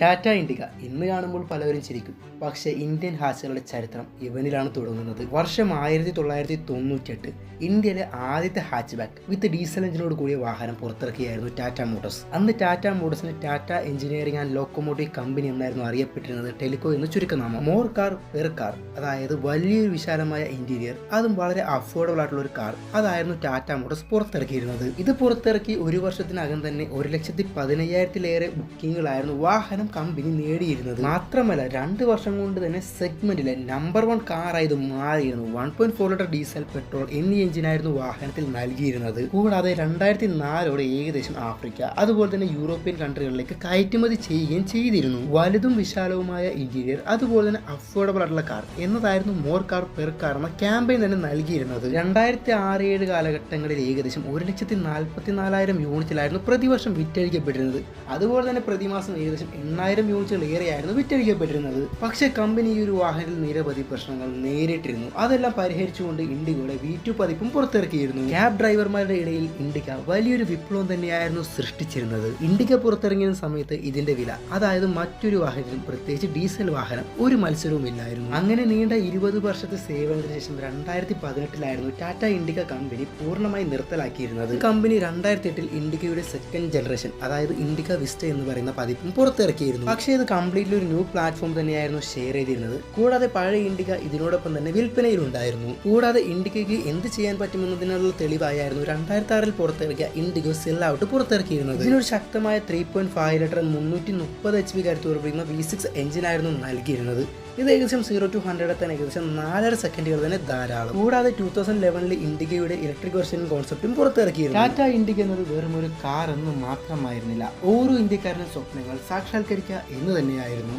ടാറ്റ ഇൻഡിക ഇന്ന് കാണുമ്പോൾ പലവരും ചിരിക്കും. പക്ഷേ ഇന്ത്യൻ ഹാസ്യകളുടെ ചരിത്രം ഇവനിലാണ് തുടങ്ങുന്നത്. വർഷം ആയിരത്തി തൊള്ളായിരത്തി തൊണ്ണൂറ്റെട്ട് ഇന്ത്യയിലെ ആദ്യത്തെ ഹാച്ച് ബാക്ക് വിത്ത് ഡീസൽ എഞ്ചിനോട് കൂടിയ വാഹനം പുറത്തിറക്കിയായിരുന്നു ടാറ്റ മോട്ടോഴ്സ് അന്ന് Tata മോട്ടോഴ്സിന് Tata engineering and locomotive company എന്നായിരുന്നു അറിയപ്പെട്ടിരുന്നത്. ടെലികോ എന്ന് ചുരുക്കനാമം. മോർ കാർ പെർ കാർ അതായത് വലിയൊരു വിശാലമായ ഇന്റീരിയർ അതും വളരെ അഫോർഡബിൾ ആയിട്ടുള്ള ഒരു കാർ അതായിരുന്നു ടാറ്റ മോട്ടോഴ്സ് പുറത്തിറക്കിയിരുന്നത്. ഇത് പുറത്തിറക്കി ഒരു വർഷത്തിനകം തന്നെ ഒരു ലക്ഷത്തി പതിനയ്യായിരത്തിലേറെ ബുക്കിങ്ങുകളായിരുന്നു വാഹനം കമ്പനി നേടിയിരുന്നത്. മാത്രമല്ല രണ്ട് വർഷം കൊണ്ട് തന്നെ സെഗ്മെന്റിലെ നമ്പർ വൺ കാറായത് മാറിയിരുന്നു. One point four litre diesel petrol എന്നീ എഞ്ചിനായിരുന്നു വാഹനത്തിൽ നൽകിയിരുന്നത്. കൂടാതെ രണ്ടായിരത്തി നാലോടെ ഏകദേശം ആഫ്രിക്ക അതുപോലെ തന്നെ യൂറോപ്യൻ കൺട്രികളിലേക്ക് കയറ്റുമതി ചെയ്യുകയും ചെയ്തിരുന്നു. വലുതും വിശാലവുമായ ഇന്റീരിയർ അതുപോലെ തന്നെ അഫോർഡബിൾ ആയിട്ടുള്ള കാർ എന്നതായിരുന്നു മോർ കാർ പെർ കാർ എന്ന ക്യാമ്പയിൻ തന്നെ നൽകിയിരുന്നത്. രണ്ടായിരത്തി ആറ് ഏഴ് കാലഘട്ടങ്ങളിൽ ഏകദേശം ഒരു ലക്ഷത്തി നാൽപ്പത്തി നാലായിരം യൂണിറ്റിലായിരുന്നു പ്രതിവർഷം വിറ്റഴിക്കപ്പെട്ടിരുന്നത്. അതുപോലെ തന്നെ പ്രതിമാസം ഏകദേശം എണ്ണായിരം യൂണിറ്റുകൾ ഏറെയായിരുന്നു വിറ്റഴിക്കപ്പെട്ടിരുന്നത്. പക്ഷേ കമ്പനി ഈ ഒരു വാഹനത്തിൽ നിരവധി പ്രശ്നങ്ങൾ നേരിട്ടിരുന്നു. അതെല്ലാം പരിഹരിച്ചുകൊണ്ട് ഇൻഡിഗോയുടെ വി ടു പതിപ്പും പുറത്തിറക്കിയിരുന്നു. ക്യാബ് ഡ്രൈവർമാരുടെ ഇടയിൽ ഇൻഡിക വലിയൊരു വിപ്ലവം തന്നെയായിരുന്നു സൃഷ്ടിച്ചിരുന്നത്. ഇൻഡിക പുറത്തിറങ്ങിയ സമയത്ത് ഇതിന്റെ വില അതായത് മറ്റൊരു വാഹനത്തിലും പ്രത്യേകിച്ച് ഡീസൽ വാഹനം ഒരു മത്സരവും ഇല്ലായിരുന്നു. അങ്ങനെ നീണ്ട ഇരുപത് വർഷത്തെ സേവനത്തിന് ശേഷം രണ്ടായിരത്തി പതിനെട്ടിലായിരുന്നു ടാറ്റ ഇൻഡിക കമ്പനി പൂർണമായി നിർത്തലാക്കിയിരുന്നത്. കമ്പനി രണ്ടായിരത്തി എട്ടിൽ ഇൻഡിക്കയുടെ സെക്കൻഡ് ജനറേഷൻ അതായത് ഇൻഡിക വിസ്റ്റ എന്ന് പറയുന്ന പതിപ്പും പുറത്തിറക്കിയിരുന്നു പക്ഷേ ഇത് കംപ്ലീറ്റ്ലി ഒരു ന്യൂ പ്ലാറ്റ്ഫോം തന്നെയായിരുന്നു ഷെയർ ചെയ്തിരുന്നത്. കൂടാതെ പഴയ ഇൻഡിക ഇതിനോടൊപ്പം തന്നെ വിൽപ്പനയിലുണ്ടായിരുന്നു കൂടാതെ ഇൻഡിക്കയ്ക്ക് എന്ത് ചെയ്യാൻ പറ്റുമെന്നതിനുള്ള തെളിവായിരുന്നു രണ്ടായിരത്തി ആറിൽ പുറത്തിറക്കിയ ഇൻഡിഗോ സെൽ ഔട്ട് പുറത്തിറക്കിയിരുന്നത്. ഇതിനൊരു ശക്തമായ ത്രീ പോയിന്റ് ഫൈവ് ലിറ്റർ മുന്നൂറ്റി മുപ്പത് എച്ച് പി കരുത്തുറപ്പിക്കുന്ന വി സിക്സ് എഞ്ചിനായിരുന്നു നൽകിയിരുന്നത്. ഇത് ഏകദേശം സീറോ ടു ഹൺഡ്രഡ് എത്താൻ ഏകദേശം നാലര സെക്കൻഡുകൾ തന്നെ ധാരാളം. കൂടാതെ ടൂ തൗസൻഡ് ലെവനിൽ ഇൻഡിഗയുടെ ഇലക്ട്രിക് വെർഷൻ കോൺസെപ്റ്റും പുറത്തിറക്കിയിരുന്നു. ടാറ്റ ഇൻഡിക എന്നത് വെറും ഒരു കാർ എന്ന് മാത്രമായിരുന്നില്ല. ഓരോ ഇന്ത്യക്കാരനും സ്വപ്നങ്ങൾ സാക്ഷാത്കരിക്കുക എന്ന് തന്നെയായിരുന്നു